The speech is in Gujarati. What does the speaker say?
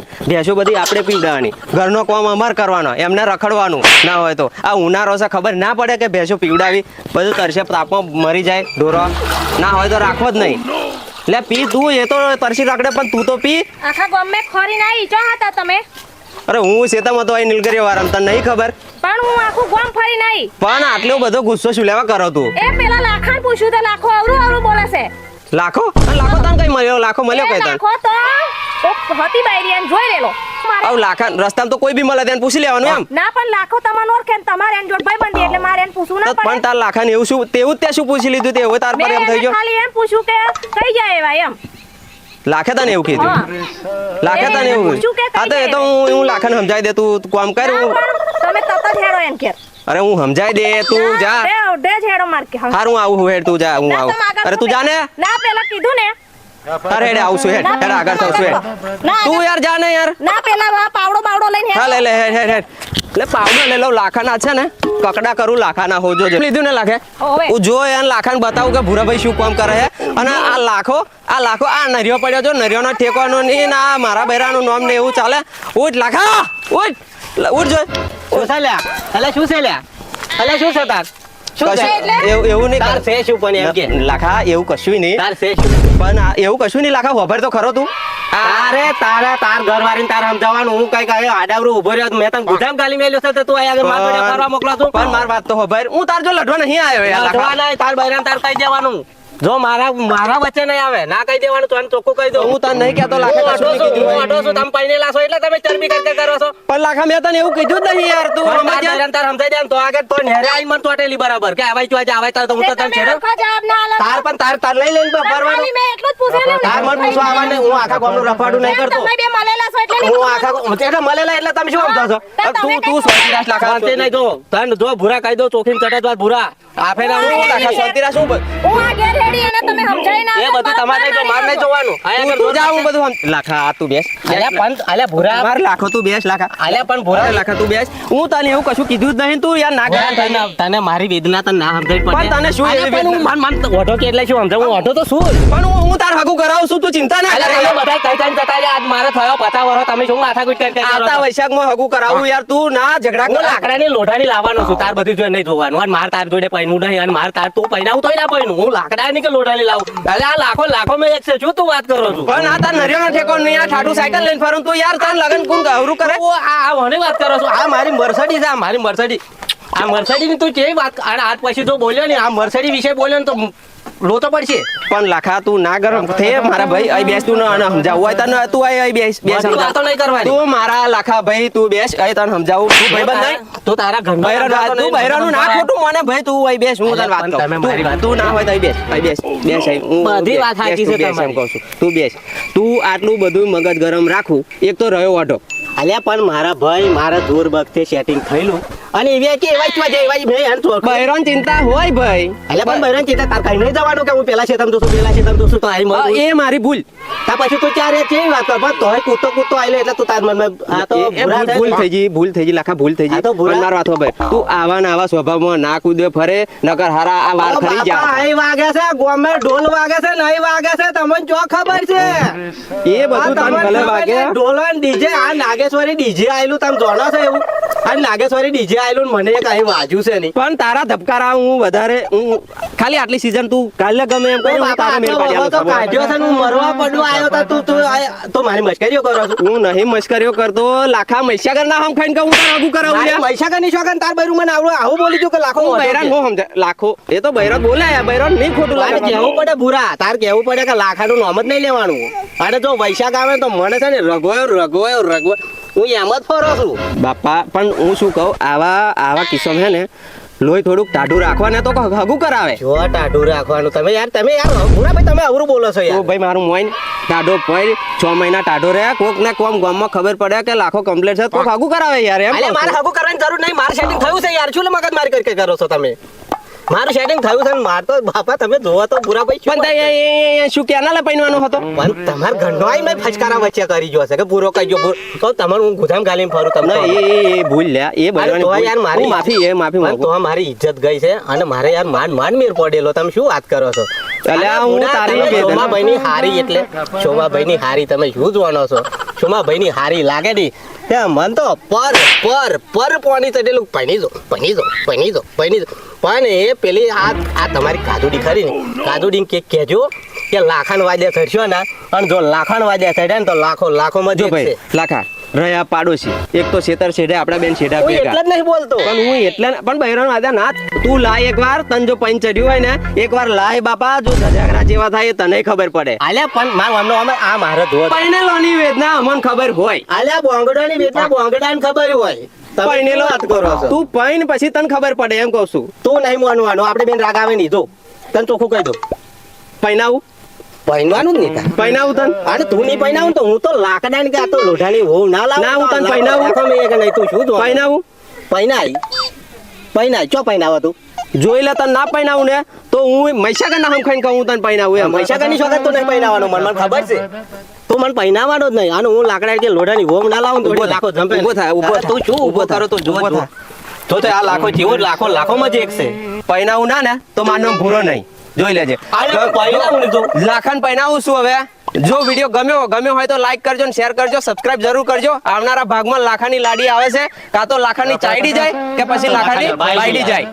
ભેંસો બધી આપણે પીવડાવવાની. ઘરનો કોમ અમાર કરવાનો એમને રખડવાનું. ના હોય તો. આ ઉનાળો છે ખબર ના પડે કે ભેંસો પીવડાવી બધું તરસે તાપમાં મરી જાય ઢોરો. ના હોય તો રાખવો જ નહીં. એટલે પી તું એ તો તરસી રખડે પણ તું તો પી. આખા ગામ મેં ખોરીને આવી. ચો હતા તમે. અરે હું સેતા મતો આઈ નીલગરી વારમ તને નહીં ખબર? પણ હું આખું ગામ ફરી નહીં પણ આટલો બધો ગુસ્સો શું લેવા કરો તું? એ પેલા લાખાણ પૂછ્યું તો લાખો અવરું અવરું બોલે છે. લાખો? લાખો તને કઈ મળ્યો? લાખો મળ્યો કઈ તને? લાખો તો. હતી બાયરીયાને જોઈ લેલો. આવ લાખા રસ્તામાં તો કોઈ બી મળે તેને પૂછી લેવાનું એમ. ના પણ લાખો તમારો ઓર ને તમારે એન જોડ ભાઈબંધી એટલે મારે એન પૂછવું ના પડે પણ તાર લાખા ને એવું શું તેવું તે શું પૂછી લીધું તે? હવે તાર પર એમ થઈ ગયો. ખાલી એમ પૂછું કે કઈ જાય એવા એમ. લાખે તને એવું કીધું. લાખે તને એવું હા તો એ તો હું હું લાખાને સમજાવી દે તું. કામ કર ના, હું પણ તમે તત જ હેડો એમ કે અરે હું સમજાઈ દે તું જા. ડે ડે હેડો માર કે. હારું આવું હેડ તું જા હું આવું. અરે તું જાને? ના પેલા કીધું ને. અરે હેડે આવશું હેડ હેડ આગળ થઉં હેડ. તું યાર જા ને યાર. ના પેલા પાવડો બાવડો લઈને હા લે લે હેડ હેડ હેડ. એટલે પાવડર લઈ લઉં લાખાના છે ને. કકડા કરું લાખાના હો જો લીધું ને લાખે. હું જો યાર લાખાને બતાવું કે ભૂરાભાઈ શું કામ કરે છે. અને આ લાખો આ લાખો આ નરિયો પડ્યો છો નરિયોનો ઠેકવાનો નહીં ના મારા બૈરાનું નામ ને એવું ચાલે. ઉઠ લાખા ઉઠ. લ- ઉઠ જો. શું છે લ્યા અલે શું છે લ્યા અલે શું છે તાર? એવું એવું નહીં તાર છે શું પણ એમ કે? લાખા એવું કશું નહીં. તાર છે પણ એવું કશું નહીં લાખા ખબર તો ખરો તું. અરે તારા તાર ઘર વાળી તાર સમજાવવાનું. હું કઈ કઈ આડાવરું ઊભો રહ્યો મેં તને ગુજામ ગાલી મેલ્યો છે તો તું આગળ માર કરવા મોકલો છું. પણ માર વાત તો ખબર હું તાર જો લડવા નહીં આવ્યો યાર લડવા નહીં, તાર બૈરાને તાર કઈ દેવાનું. જો મારા મારા વચ્ચે નહીં આવે ના કહી દેવાનું તો ચોખ્ખું કહી દઉં હું તને નહીં કહેતો લાખા કશું છું હું કીધું અડો છું તમે પૈને લાસો એટલે તમે ચરબી કરતે કરો છો પણ લાખા મેં તને એવું કીધું જ નહીં યાર તું પણ તાર સમજ યાર. તાર સમજાઈ દે તો આગળ તો નેરે આઈ મન તોટેલી બરાબર કે આવાય તો આજે આવાય તાર તો હું તો તને છેડો હરખા જવાબ ના આલો. તાર પણ તાર તાર લઈ લઈને તો ફરવાનું મેં એટલું જ પૂછે ને. તાર મન પૂછવા આવવાને હું આખા ગામનું રફાડું નહીં કરતો તમે બે મળેલા છો એટલે હું આખા એટલે મળેલા એટલે તમે શું સમજો છો તું તું કઈ લાખા શાંતિ નહીં જો તને જો ભૂરા કહી દો ચોખીને ચટે તો ભૂરા આપે ના તું લાખા શાંતિ રાખ હું આ ઘેર હેડી અને તમે સમજાઈ ના એ બધું તમારે નહીં જો માર નહીં જોવાનું આયા તું જા હું બધું લાખા આ તું બેસ અલ્યા પણ અલ્યા ભૂરા માર લાખો તું બેસ લાખા અલ્યા પણ ભૂરા લાખા તું બેસ હું તને એવું કશું કીધું જ નહીં તું યાર ના તને તને મારી વેદના તને ના પણ તને શું પણ હું મન મન ઓઢો કે એટલે શું સમજાવું ઓઢો તો શું પણ હું તાર હગું કરાવું છું તું ચિંતા ના કર બધા કઈ કઈ જતા આજ મારે થયો પચાસ વર્ષ તમે શું માથાકૂટ કરી કરી આવતા વૈશાખમાં હગું કરાવું યાર તું ના ઝઘડા કર. લાકડાની લોઢાની લાવવાનો છું તાર બધી જોઈ નહીં જોવાનું અને માર તાર જોડે પૈનું નહીં અને માર તાર તું પૈનાવું તોય ના પૈનું. હું લાકડાની કે લોઢાની લાવું? અરે આ લાખો લાખો મેં એક છે શું તું વાત કરો છું? પણ આ તાર નરિયો ઠેકો નહીં આ ઠાઠું સાયકલ લઈને ફરું તું યાર તાર લગન કોણ કરે? આ મને વાત કરો છો? આ મારી મર્સડીઝ આ મારી મર્સડી. આ મર્સડી ની તું કેવી વાત અને આજ પછી જો બોલ્યો ને આ મર્સડી વિશે બોલ્યો ને તો લોતો પડશે. પણ લખા તું ના ગરમ થે મારા ભાઈ અહીં બેસ તું ના સમજાવું. હોય તને તું અહીં અહીં બેસ બેસ વાતો નહીં કરવાની. તું મારા લખા ભાઈ તું બેસ અહીં તને સમજાવું. તું ભાઈ બંધ નહીં. તો તારા ઘર તું બૈરાનું ના ખોટું મને ભાઈ તું અહીં બેસ હું તને વાત કરું. તમે મારી વાત તું- ના હોય તો અહીં બેસ અહીં બેસ બેસ અહીં હું બધી વાત સાચી છે બેસ એમ કહું છું. તું બેસ. તું આટલું બધું મગજ ગરમ રાખું એક તો રહ્યો વાઢો અલ્યા પણ મારા ભાઈ મારા દૂર બખતે સેટિંગ થયેલું. અને એવી કે એવા જ એવા ભાઈ મેં એને ચોખ્ખું ચિંતા હોય ભાઈ. એટલે પણ બૈરાન ચિંતા તાર કઈ નહીં જવાનું કે હું પેલા શેતમ દોશું પેલા શેતમ દોશું તો આઈ આ એ મારી ભૂલ. તા પછી તું ચારે છે વાત પણ તોય કૂતો કૂદતો આયલો એટલે તું તાર મનમાં આ તો ભૂલ- થઈ ગઈ ભૂલ થઈ ગઈ લાખા ભૂલ થઈ ગઈ. તો ભૂલ મારો હાથો ભાઈ તું આવા ના આવા સ્વભાવમાં ના કૂદે ફરે નકર હારા આ વાર બાપા, જા. અહીં વાગે છે ગોમે ઢોલ વાગે છે નહીં વાગે છે તમને જો ખબર છે? એ બધું તને ભલે વાગે. ઢોલન ડીજે આ નાગેશ્વરી ડીજે આયેલું તમે જોણો છે એવું? આ નાગેશ્વરી ડીજે આયેલું મને કઈ વાજ્યું છે નહીં. પણ તારા ધબકારા હું વધારે હું ખાલી આટલી સીઝન તું કાલે ગમે એમ કરી હું તારા મેળ પાડી તો કાઢ્યો છે હું મરવા પડું આયો તા તું તું તો મારી મશ્કરીઓ કરો છું. હું નહીં મશ્કરીઓ કરતો લાખા મૈસા ના હમ ખાઈને કહું તારા આગુ કરાવું યાર. મૈસા મહીસાગરની શોખન તાર બૈરું મને આવડું આવું બોલી છું કે લાખો બૈરાન હું સમજે લાખો એ તો બૈરો બોલાય બૈરો નહીં ખોટું લાગે. કેવું પડે ભૂરા તાર કેવું પડે કે લાખાનું નામ જ નહીં લેવાનું. અને જો વૈશાખ આવે તો મને છે ને રઘોયો રઘોયો રઘો હું એમ જ ફરો છું. બાપા પણ હું શું કહું આવા આવા કિસ્સો છે ને લોહી થોડુંક ટાઢું રાખવાને તો હગું કરાવે. જો ટાઢું રાખવાનું તમે યાર તમે યાર ભૂરા ભાઈ તમે અવરું બોલો છો યાર. ભાઈ મારું મોઈન ટાઢો પોઈ છ મહિના ટાઢો રહ્યા કોક ને કોમ ગામમાં ખબર પડે કે લાખો કમ્પ્લેટ છે તો હગું કરાવે યાર એમ મારે. હગું કરવાની જરૂર નહીં મારે સેટિંગ થયું છે યાર શું મગજ મારી કરી કરો છો તમે? મારું સેટિંગ થયું છે ને માર તો બાપા તમે જોવા તો પૂરા ભાઈ પણ શું કેનાલે પૈનવાનો હતો? પણ તમાર ઘરનો આઈ મેં ફચકારા વચ્ચે કરી જો છે કે પૂરો કઈ જો તો તમાર હું ગુજામ ગાલીમ ફરું તમને એ એ- ભૂલ લ્યા એ બનવાની તો યાર મારી માફી એ માફી માંગુ. તો મારી ઇજ્જત ગઈ છે અને મારે યાર માંડ માંડ મેર પડેલો તમે શું વાત કરો છો? અલ્યા, હું તારી તમે ભાઈ ની હારી એટલે શોભાભાઈની હારી તમે શું જોવાનો છો? સુમા ભાઈ ની હારી લાગે ની તે મન તો પર પર પર પાણી ચડેલું પૈણી દો પૈણી દો પૈણી દો પૈણી દો. પણ એ પેલી આ આ તમારી કાદુડી ખરી ને. કાદુડી કે કહેજો કે લાખણ વાદ્યા ચડશો ને, અને જો લાખણ વાદ્યા ચડ્યા ને તો લાખો લાખોમાં જો જ ભાઈ, લાખા. રહ્યા પાડોશી. એક તો શેતર શેઢે આપડા બેન શેઢા ભેગા. એટલે જ નહીં બોલતો. પણ હું એટલે પણ બહેરાનો આદા નાથ તું લાય એકવાર તન જો પૈન ચડ્યું હોય ને એકવાર લાય બાપા જો સજાગરા જેવા થાય એ તને ખબર પડે. આલ્યા પણ મારો આમનો અમે આ મારો ધોધ. પૈનેલોની વેદના અમન ખબર હોય. આલ્યા બોંગડાની વેદના બોંગડાને ખબર હોય. પૈનેલો વાત કરો તું પૈન પછી તને ખબર પડે એમ કહું છું. તું નહીં માનવાનો આપણે બેન રાગ આવે નહીં. જો તને ચોખ્ખું કહી દઉં. પૈનાવું પહેરવાનું જ નહીં. પૈનાવું તન? અરે તું નહીં પહેરાવું તો હું તો લાકડા કે આ તો લોઢાની વહુ ના લાવું. ના, હું તને પહેરાવું. તો મેં કે નહીં? તું શું? પૈનાવું પહેરાય પહેરાય ચો પહેરાવો તું? જોઈ લે તને ના પૈનાવું ને તો હું મૈસાગર ના હમ ખાઈને કહું તને પૈનાવું એમ. ની શોખત તું નહીં પહેરાવાનો મને મને ખબર છે. તું મને પહેરાવાનો જ નહીં. અને હું લાકડા કે લોઢાની હોમ ના લાવું તો લાખો જંપે. ઊભો થા, ઊભો તું શું થા, કરો તો જો. તો આ લાખો જેવો લાખો લાખો લાખોમાં જ એક છે. પૈનાવું ના ને તો માનો ભૂરો નહીં. જોઈ લેજે. લાખન પહેરાવું છું હવે. જો વીડિયો ગમ્યો ગમ્યો હોય તો લાઈક કરજો ને શેર કરજો સબસ્ક્રાઇબ જરૂર કરજો. આવનારા ભાગમાં લાખાની લાડી આવે છે. કાં તો લાખાની ચાઈડી જાય કે પછી લાખાની બાયડી જાય.